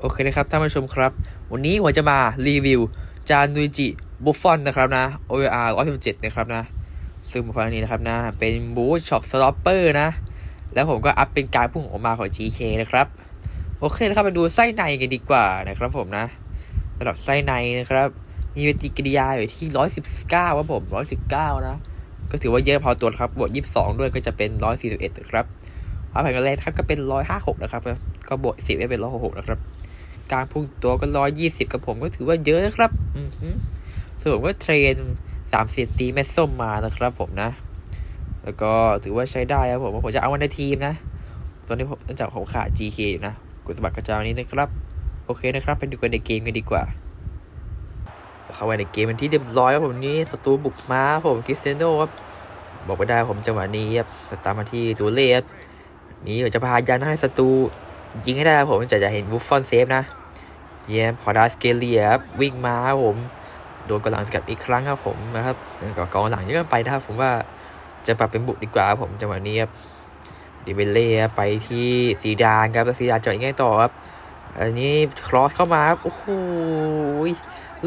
โอเคนะครับท่านผู้ชมครับ วันนี้ผมจะมารีวิว จานุจิบุฟฟอนนะครับนะ OR 117นะครับนะ ซึ่งบุฟฟอนนี้นะครับนะ เป็นบูธช็อปสต็อปเปอร์นะ แล้วผมก็อัพเป็นการพุ่งออกมาของ GK นะครับ โอเคนะครับมาดูไส้ในกันดีกว่านะครับผมนะระดับไส้ในนะครับ มีปฏิกิริยาอยู่ที่ 119ครับผม119 นะ ก็ถือว่าเยอะพอตัวครับ บวก 22 ด้วยก็จะเป็น 141นะครับเอาแผ่นกระแรกครับก็เป็น 156 นะครับ ก็บวก10เป็น 166 นะครับ การพุ่งตัวก็120กับผมก็ถือว่าเยอะนะครับ อือหือส่วนก็เทรน30ตีแม่ส้มมานะครับ ผมนะ แล้วก็ถือว่าใช้ได้ครับผมผมจะเอาวันในทีมนะ ตอนนี้ผมเนื่องจากผมขาด GK อยู่นะกดสมัครกระจายนี้นะครับ โอเคนะครับ ไปดูกันในเกมกันดีกว่าเข้าไปในเกมเป็นที่เรียบร้อยครับผมนี่ศัตรูบุกมาผมคริสเตียโนครับบอกไม่ได้ผมจังหวะนี้ครับตามมาที่ตัวเล่ครับนี่ผมจะพายันให้ศัตรู ยิงให้ได้ครับผมจะจะเห็นบุฟฟอนเซฟนะ เยี่ยมพอดาสเกเลียครับวิ่งมาครับผม โดนกำลังสกัดอีกครั้งครับผมนะครับก็กองหลังเยอะไปนะครับผมว่าจะปรับเป็นบุกดีกว่าครับผมจังหวะนี้ครับดิเบเล่ครับไปที่ซีดานครับแล้วซีดานจะยังไงต่อครับ อันนี้ครอสเข้ามาครับโอ้โห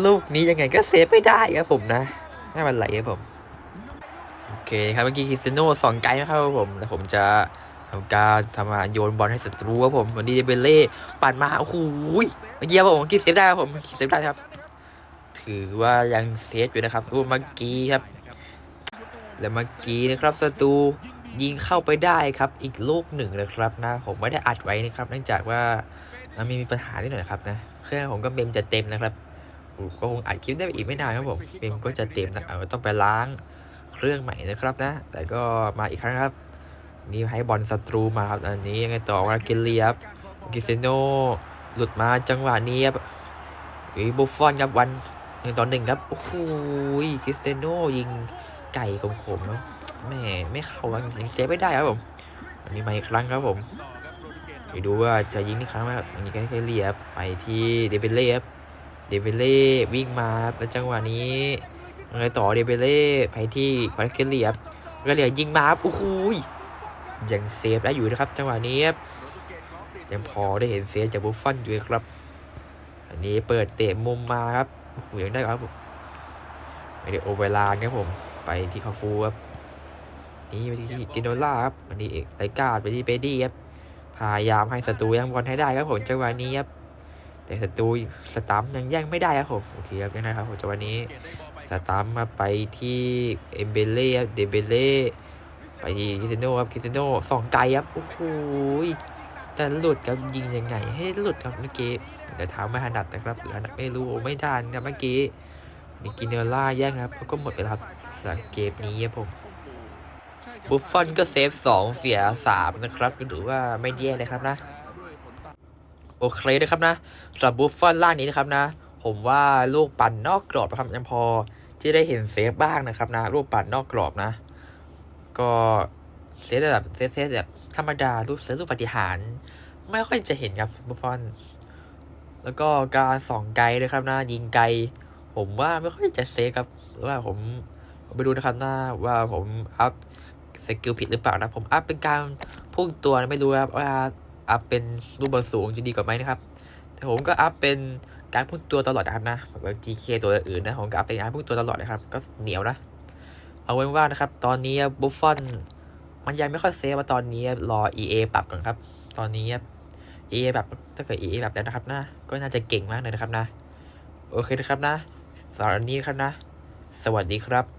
ลูกนี้ยังไงก็เซฟไม่ได้ครับผมนะไม่เป็นไรครับผม โอเคครับเมื่อกี้คริสเตียโน่สองไกลนะครับผมแต่ผมจะ ทำการทำงานโยนบอลให้ศัตรูครับผมวันนี้เดเบเล่ปั่นมาโอ้โหเมื่อกี้ผมเมื่อกี้เซฟได้ครับผมเซฟได้ครับ ถือว่ายังเซฟอยู่นะครับรูปเมื่อกี้ครับ แล้วเมื่อกี้นะครับศัตรูยิงเข้าไปได้ครับ อีกลูกหนึ่งนะครับนะ ผมไม่ได้อัดไว้นะครับ เนื่องจากว่ามันมีปัญหานิดหน่อยนะครับนะเครื่องผมก็เมมจะเต็มนะครับก็คงอัดคลิปได้อีกไม่นานครับผมเมมก็จะเต็มนะเอาต้องไปล้างเครื่องใหม่นะครับนะ แต่ก็มาอีกครั้งครับ นี่ให้บอลศัตรูมาครับอันนี้ยังไงต่อวาเกเลียบกิเซโนหลุดมาจังหวะนี้ครับอีบุฟฟอนครับวันหนึ่งต่อหนึ่งครับโอ้โหคิสเตโนยิงไก่ของผมแล้วแม่ไม่เข้ายิงเซฟไม่ได้ครับผมอันนี้มาอีกครั้งครับผมไปดูว่าจะยิงอีกครั้งไหมครับอันนี้ก็ให้เลียบไปที่เดเบเล่ครับเดเบเล่วิ่งมาครับแล้วจังหวะนี้ยังไงต่อเดเบเล่ไปที่ควาเกเลียบก็เหลียยิงมาครับโอ้โห ยังเซฟได้อยู่นะครับจังหวะนี้ครับยังพอได้เห็นเซฟจากบุฟฟอนอยู่ครับ อันนี้เปิดเตะมุมมาครับโอ้โหยังได้ครับไม่ได้โอเวอร์ลานครับผม ไปที่คาฟูครับนี่ไปที่กินโดล่าครับอันนี้เอกไรกาดไปที่เบดี้ครับพยายามให้ศัตรูยังบอลให้ได้ครับผมจังหวะนี้ครับแต่ศัตรูสตัมยังแย่งไม่ได้ครับผมโอเคครับยังไงครับผมจังหวะนี้สตัมมาไปที่เอมเบเล่ครับเดเบเล่ ไปที่คิสเตยโนครับคิสเตยโนสองไกลครับ โอ้โหแต่หลุดครับยิงยังไง ให้หลุดครับเมื่อกี้แต่เท้าไม่ถนัดนะครับหรือถนัดไม่รู้ไม่ทันครับเมื่อกี้มีกินเนอล่าแย่งครับแล้วก็หมดไปแล้วครับสำหรับเกมนี้ครับผมบุฟฟอนก็เซฟสองเสียสามนะครับหรือว่าไม่แย่เลยครับนะ โอเคนะครับนะสำหรับบุฟฟอนล่างนี้นะครับนะ ผมว่าลูกปั่นนอกกรอบนะครับยังพอที่ได้เห็นเซฟบ้างนะครับนะลูกปั่นนอกกรอบนะ ก็เซฟแบบเซฟเซฟแบบธรรมดาลูกเซฟลูกปฏิหาร ไม่ค่อยจะเห็นครับบุฟฟอน แล้วก็การสองไกลนะครับนะยิงไกล ผมว่าไม่ค่อยจะเซฟครับหรือว่าผมไปดูนะครับนะว่าผมอัพสกิลผิดหรือเปล่านะ ผมอัพเป็นการพุ่งตัวไม่รู้ครับว่าอัพเป็นรูปบอลสูงจะดีกว่าไหมนะครับ แต่ผมก็อัพเป็นการพุ่งตัวตลอดนะครับนะแบบ GK ตัวอื่นนะผมก็อัพเป็นการพุ่งตัวตลอดนะครับ ก็เหนียวนะ เอาไว้ว่านะครับ ตอนนี้บุฟฟอนมันยังไม่ค่อยเซฟว่าตอนนี้รอ EA ปรับก่อนครับ ตอนนี้ EA แบบถ้าเกิด EA แบบแล้วนะครับนะ ก็น่าจะเก่งมากเลยนะครับนะ โอเคนะครับนะสำหรับวันนี้ครับนะ สวัสดีครับ